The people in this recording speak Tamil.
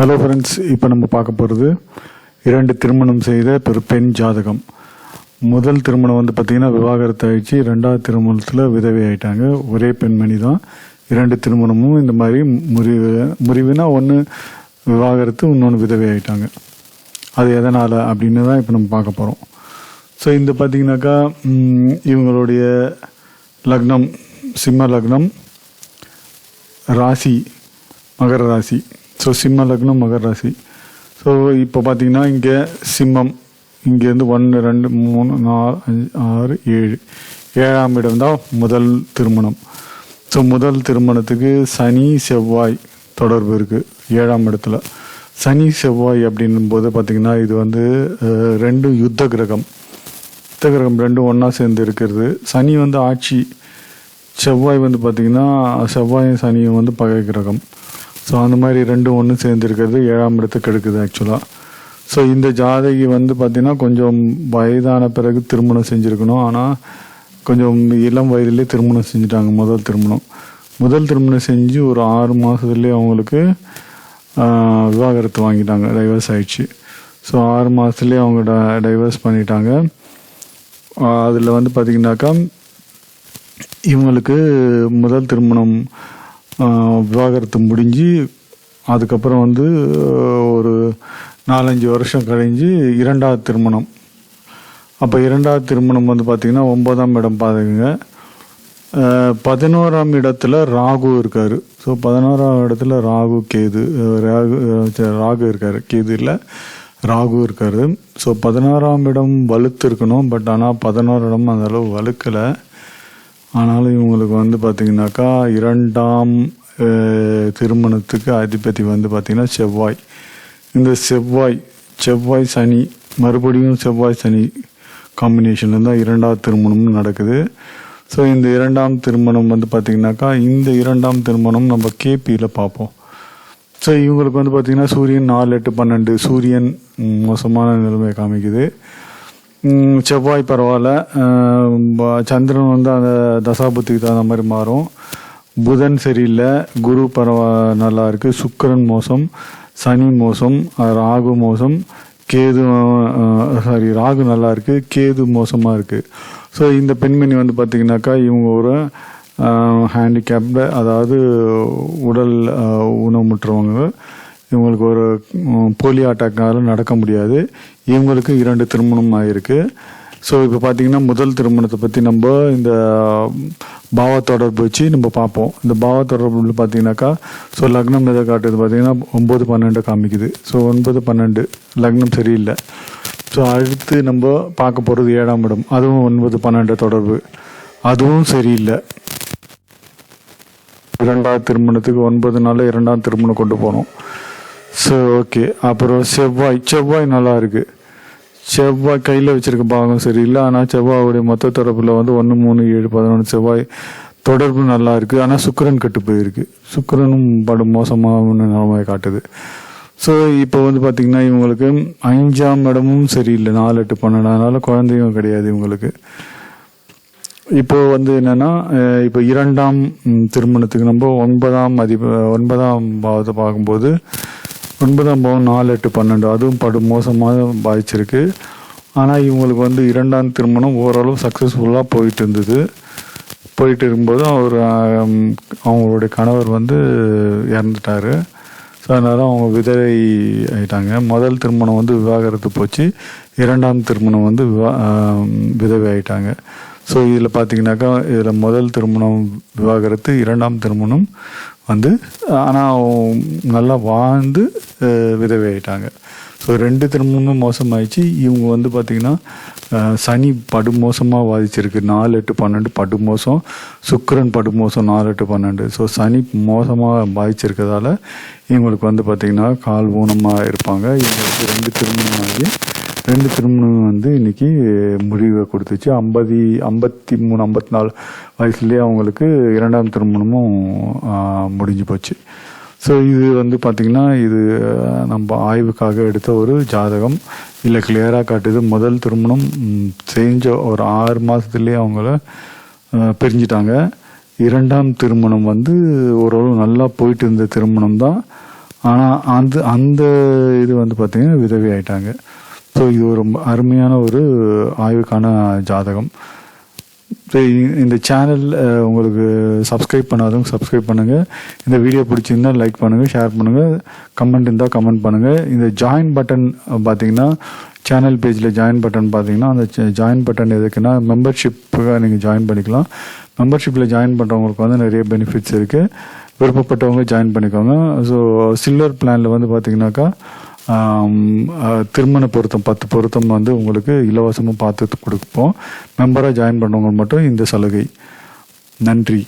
ஹலோ ஃப்ரெண்ட்ஸ் இப்போ நம்ம பார்க்க போகிறது இரண்டு திருமணம் செய்த பெரு பெண் ஜாதகம். முதல் திருமணம் வந்து பார்த்திங்கன்னா விவாகரத்து ஆயிடுச்சு. ரெண்டாவது திருமணத்தில் விதவை ஆயிட்டாங்க. ஒரே பெண்மணி தான். இரண்டு திருமணமும் இந்த மாதிரி முறிவு முறிவுனா ஒன்று விவாகரத்து இன்னொன்று விதவை ஆயிட்டாங்க. அது எதனால் அப்படின்னு தான் இப்போ நம்ம பார்க்க போகிறோம் ஸோ இந்த பார்த்திங்கனாக்கா இவங்களுடைய லக்னம் சிம்ம லக்னம் ராசி மகர ராசி. ஸோ சிம்ம லக்னம் மகர ராசி ஸோ இப்போ பார்த்தீங்கன்னா இங்கே சிம்மம் இங்கேருந்து ஒன்று ரெண்டு மூணு நாலு அஞ்சு ஆறு ஏழு. ஏழாம் இடம் தான் முதல் திருமணம். ஸோ முதல் திருமணத்துக்கு சனி செவ்வாய் தொடர்பு இருக்குது ஏழாம் இடத்துல. சனி செவ்வாய் அப்படின்னும் போது பார்த்திங்கன்னா இது வந்து ரெண்டும் யுத்த கிரகம். யுத்த கிரகம் ரெண்டும் ஒன்றா சேர்ந்து இருக்கிறது. சனி வந்து ஆட்சி செவ்வாய் வந்து பார்த்திங்கன்னா செவ்வாயும் சனியும் வந்து பகை கிரகம். ஸோ அந்த மாதிரி ரெண்டும் ஒன்று சேர்ந்துருக்கிறது ஏழாம் இடத்துக்கு எடுக்குது ஆக்சுவலாக ஸோ இந்த ஜாதகி வந்து பார்த்திங்கன்னா கொஞ்சம் வயதான பிறகு திருமணம் செஞ்சுருக்கணும். ஆனால் கொஞ்சம் இளம் வயதிலே திருமணம் செஞ்சுட்டாங்க முதல் திருமணம். முதல் திருமணம் செஞ்சு ஒரு ஆறு மாதத்துலேயே அவங்களுக்கு விவாகரத்து வாங்கிட்டாங்க டைவர்ஸ் ஆயிடுச்சு. ஸோ ஆறு மாதத்துலேயே அவங்க ட டைவர்ஸ் பண்ணிட்டாங்க. அதில் வந்து பார்த்திங்கனாக்கா இவங்களுக்கு முதல் திருமணம் விவாகரத்து முடிஞ்சு அதுக்கப்புறம் வந்து ஒரு நாலஞ்சு வருஷம் கழிஞ்சு இரண்டாவது திருமணம். அப்போ இரண்டாவது திருமணம் வந்து பார்த்திங்கன்னா ஒன்பதாம் இடம் பார்த்துக்குங்க பதினோராம் இடத்துல ராகு இருக்காரு. ஸோ பதினோராம் இடத்துல ராகு கேது ராகு ராகு இருக்கார். கேது இல்லை ராகு இருக்காரு. ஸோ பதினோராம் இடம் வலுத்து இருக்கணும். பட் ஆனால் பதினோரு இடம் அந்த அளவு வலுக்கலை. ஆனாலும் இவங்களுக்கு வந்து பார்த்திங்கனாக்கா இரண்டாம் திருமணத்துக்கு அதிபதி வந்து பார்த்திங்கன்னா செவ்வாய். இந்த செவ்வாய் செவ்வாய் சனி மறுபடியும் செவ்வாய் சனி காம்பினேஷனில் தான் இரண்டாவது திருமணமும் நடக்குது. ஸோ இந்த இரண்டாம் திருமணம் வந்து பார்த்திங்கனாக்கா இந்த இரண்டாம் திருமணம் நம்ம கேபியில் பார்ப்போம் ஸோ இவங்களுக்கு வந்து பார்த்திங்கன்னா சூரியன் நாலு எட்டு பன்னெண்டு சூரியன் மோசமான நிலைமையை காமிக்குது. செவ்வாய் பரவாயில்ல. சந்திரன் வந்து அந்த தசாபுத்திக்கு தகுந்த மாதிரி மாறும். புதன் சரியில்லை. குரு பரவா நல்லா இருக்குது சுக்கரன் மோசம். சனி மோசம். ராகு மோசம். கேது சாரி ராகு நல்லா இருக்குது கேது மோசமாக இருக்குது ஸோ இந்த பெண்மணி வந்து பார்த்திங்கனாக்கா இவங்க ஒரு ஹேண்டிகேப்டு அதாவது உடல் உணவு ஊனமுற்றவங்க இவங்களுக்கு ஒரு போலியோ அட்டாக்னால நடக்க முடியாது. இவங்களுக்கு இரண்டு திருமணம் ஆகிருக்கு ஸோ இப்போ பார்த்தீங்கன்னா முதல் திருமணத்தை பற்றி நம்ம இந்த பாவ தொடர்பு வச்சு நம்ம பார்ப்போம் இந்த பாவ தொடர்பு பார்த்தீங்கன்னாக்கா ஸோ லக்னம் எதை காட்டுது பார்த்தீங்கன்னா ஒம்பது பன்னெண்டு காமிக்குது. ஸோ ஒன்பது பன்னெண்டு. லக்னம் சரியில்லை. ஸோ அடுத்து நம்ம பார்க்க போகிறது ஏழாம் இடம். அதுவும் ஒன்பது பன்னெண்டு தொடர்பு. அதுவும் சரியில்லை. இரண்டாவது திருமணத்துக்கு ஒன்பது நாளில் இரண்டாவது திருமணம் கொண்டு போனோம். ஸோ ஓகே அப்புறம் செவ்வாய். செவ்வாய் நல்லா இருக்கு செவ்வாய் கையில் வச்சிருக்க பாகம் சரியில்லை. ஆனால் செவ்வாயுடைய மொத்த தொடர்பில் வந்து ஒன்று மூணு ஏழு பதினொன்று செவ்வாய் தொடர்பு நல்லா இருக்கு ஆனால் சுக்கரன் கெட்டு போயிருக்கு. சுக்கரனும் படு மோசமான நிலைமையை காட்டுது. ஸோ இப்போ வந்து பார்த்திங்கன்னா இவங்களுக்கு அஞ்சாம் இடமும் சரியில்லை. நாலு எட்டு பன்னெண்டாம் குழந்தையும் கிடையாது இவங்களுக்கு. இப்போ வந்து என்னன்னா இப்போ இரண்டாம் திருமணத்துக்கு நம்ம ஒன்பதாம் அதிப ஒன்பதாம் பாவத்தை பார்க்கும்போது ஒன்பதாம் பாவம் நாலு எட்டு பன்னெண்டு. அதுவும் படு மோசமாக பாதிச்சிருக்கு. ஆனால் இவங்களுக்கு வந்து இரண்டாம் திருமணம் ஓரளவு சக்ஸஸ்ஃபுல்லாக போயிட்டு இருந்தது போயிட்டு இருக்கும்போது அவர் அவங்களுடைய கணவர் வந்து இறந்துட்டார். ஸோ அதனால் அவங்க விதவை ஆயிட்டாங்க. முதல் திருமணம் வந்து விவாகரத்து போச்சு. இரண்டாம் திருமணம் வந்து விவா விதவை ஆயிட்டாங்க. ஸோ இதில் பார்த்தீங்கன்னாக்கா இதில் முதல் திருமணம் விவாகரத்து இரண்டாம் திருமணம் வந்து ஆனால் நல்லா வாழ்ந்து அஹ், விதவை ஆயிட்டாங்க. ஸோ ரெண்டு திருமணமும் மோசமாயிடுச்சு. இவங்க வந்து பார்த்திங்கன்னா சனி படு மோசமாக பாதிச்சிருக்கு நாலு எட்டு பன்னெண்டு படு மோசம். படுமோசம் படு மோசம் நாலு எட்டு பன்னெண்டு. ஸோ சனி மோசமாக பாதிச்சிருக்கிறதால இவங்களுக்கு வந்து பார்த்திங்கன்னா கால் ஊனமாக இருப்பாங்க. இவங்களுக்கு ரெண்டு திருமணம் ஆகி ரெண்டு திருமணம் வந்து இன்னைக்கு முடிவை கொடுத்துச்சு. ஐம்பது ஐம்பத்தி மூணு ஐம்பத்தி நாலு வயசுலேயே அவங்களுக்கு இரண்டாம் திருமணமும் முடிஞ்சு போச்சு. ஸோ இது வந்து பார்த்திங்கன்னா இது நம்ம ஆய்வுக்காக எடுத்த ஒரு ஜாதகம். இல்லை கிளியராக காட்டுது. முதல் திருமணம் செஞ்ச ஒரு ஆறு மாதத்துலேயே அவங்கள பிரிஞ்சிட்டாங்க. இரண்டாம் திருமணம் வந்து ஓரளவு நல்லா போயிட்டு இருந்த திருமணம் தான். ஆனால் அந்த அந்த இது வந்து பார்த்திங்கன்னா விதவி ஆயிட்டாங்க ஸோ இது ஒரு ரொம்ப அருமையான ஒரு ஆய்வுக்கான ஜாதகம். ஸோ இந்த சேனல் உங்களுக்கு சப்ஸ்கிரைப் பண்ணாதவங்க சப்ஸ்கிரைப் பண்ணுங்கள் இந்த வீடியோ பிடிச்சிருந்தா லைக் பண்ணுங்கள் ஷேர் பண்ணுங்கள் கமெண்ட் இருந்தால் கமெண்ட் பண்ணுங்கள் இந்த ஜாயின் பட்டன் பார்த்தீங்கன்னா சேனல் பேஜில் ஜாயின் பட்டன் பார்த்தீங்கன்னா அந்த ஜாயின் பட்டன் எதுக்குன்னா மெம்பர்ஷிப்புக்காக நீங்கள் ஜாயின் பண்ணிக்கலாம். மெம்பர்ஷிப்பில் ஜாயின் பண்ணுறவங்களுக்கு வந்து நிறைய பெனிஃபிட்ஸ் இருக்குது விருப்பப்பட்டவங்க ஜாயின் பண்ணிக்கோங்க. ஸோ சில்வர் பிளானில் வந்து பார்த்தீங்கன்னாக்கா திருமண பொருத்தம் பத்து பொருத்தம் வந்து உங்களுக்கு இலவசமாக பார்த்து கொடுப்போம். மெம்பராக ஜாயின் பண்ணவங்க மட்டும் இந்த சலுகை. நன்றி.